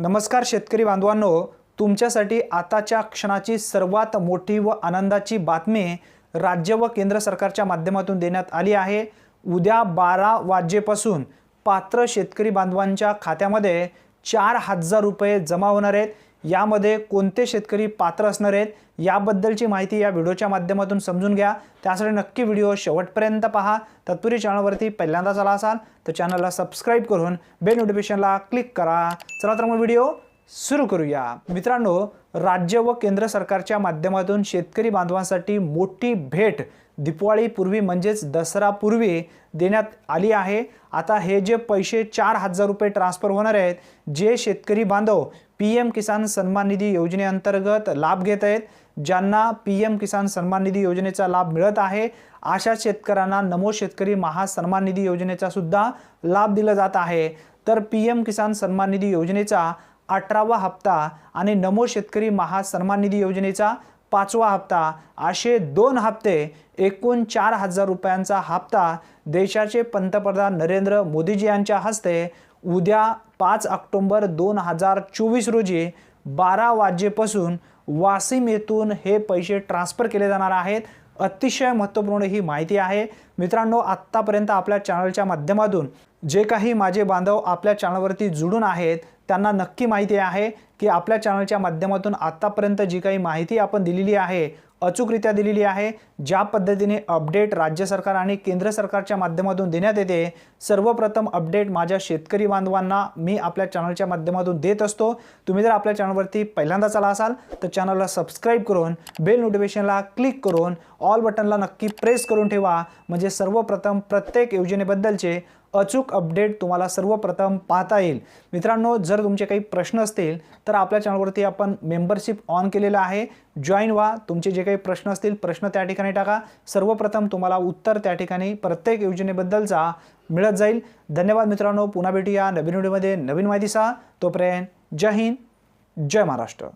नमस्कार शेतकरी बांधवांनो तुमच्यासाठी आताच्या क्षणाची सर्वात मोठी व आनंदाची बातमी राज्य व केंद्र सरकारच्या माध्यमातून देण्यात आली आहे. उद्या बारा वाजेपासून पात्र शेतकरी बांधवांच्या खात्यामध्ये चार हजार रुपये जमा होणार आहेत. यामध्ये कोणते शेतकरी पात्र असणार आहेत याबद्दलची माहिती या व्हिडिओच्या माध्यमातून समजून घ्या. त्यासाठी नक्की व्हिडिओ शेवटपर्यंत पहा. तत्पूर्वी चॅनलवरती पहिल्यांदाच आला असाल तर चॅनलला सबस्क्राईब करून बेल नोटिफिकेशनला क्लिक करा. चला तर मग व्हिडिओ सुरू करूया. मित्रांनो राज्य व केंद्र सरकारच्या माध्यमातून शेतकरी बांधवांसाठी मोठी भेट दिपवाळीपूर्वी म्हणजेच दसरापूर्वी देण्यात आली आहे. आता हे जे पैसे चार हजार रुपये ट्रान्स्फर होणार आहेत जे शेतकरी बांधव पी एम किसान सन्मान निधी योजनेअंतर्गत लाभ घेत आहेत ज्यांना पी एम किसान सन्मान निधी योजनेचा लाभ मिळत आहे अशा शेतकऱ्यांना नमो शेतकरी महासन्मान निधी योजनेचा सुद्धा लाभ दिला जात आहे. तर पी एम किसान सन्मान निधी योजनेचा अठरावा हप्ता आणि नमो शेतकरी महासन्मान निधी योजनेचा पाचवा हप्ता असे दोन हप्ते एकूण चार हजार रुपयांचा हप्ता देशाचे पंतप्रधान नरेंद्र मोदीजी यांच्या हस्ते उद्या पाच ऑक्टोंबर दोन हजार चोवीस रोजी बारा वाजेपासून वाशिम येथून हे पैसे ट्रान्स्फर केले जाणार आहेत. अतिशय महत्त्वपूर्ण ही माहिती आहे. मित्रांनो आत्तापर्यंत आपल्या चॅनलच्या माध्यमातून जे काही माझे बांधव आपल्या चॅनलवरती जुडून आहेत त्यांना नक्की माहिती आहे की आपल्या चॅनलच्या माध्यमातून आत्तापर्यंत जी काही माहिती आपण दिलेली आहे अचूकरित्या दिलेली आहे ज्या पद्धतीने अपडेट राज्य सरकार आणि केंद्र सरकारच्या माध्यमातून देण्यात येते सर्वप्रथम अपडेट माझ्या शेतकरी बांधवांना मी आपल्या चॅनलच्या माध्यमातून देत असतो. तुम्ही जर आपल्या चॅनलवरती पहिल्यांदाच आला असाल तर चॅनलला सबस्क्राईब करून बेल नोटिफिकेशनला क्लिक करून ऑल बटनला नक्की प्रेस करून ठेवा. म्हणजे सर्वप्रथम प्रत्येक योजनेबद्दलचे अचूक अपडेट तुम्हाला सर्वप्रथम पाहता येईल. मित्रांनो जर तुमचे काही प्रश्न असतील तर आपल्या चॅनलवरती आपण मेंबरशिप ऑन केलेलं आहे. जॉईन व्हा. तुमचे जे काही प्रश्न असतील प्रश्न त्या ठिकाणी टाका. सर्वप्रथम तुम्हाला उत्तर त्या ठिकाणी प्रत्येक योजनेबद्दलचा मिळत जाईल. धन्यवाद मित्रांनो. पुन्हा भेटूया नवीन व्हिडिओमध्ये. नवीन माहितीसह तोपर्यंत जय हिंद. जय महाराष्ट्र.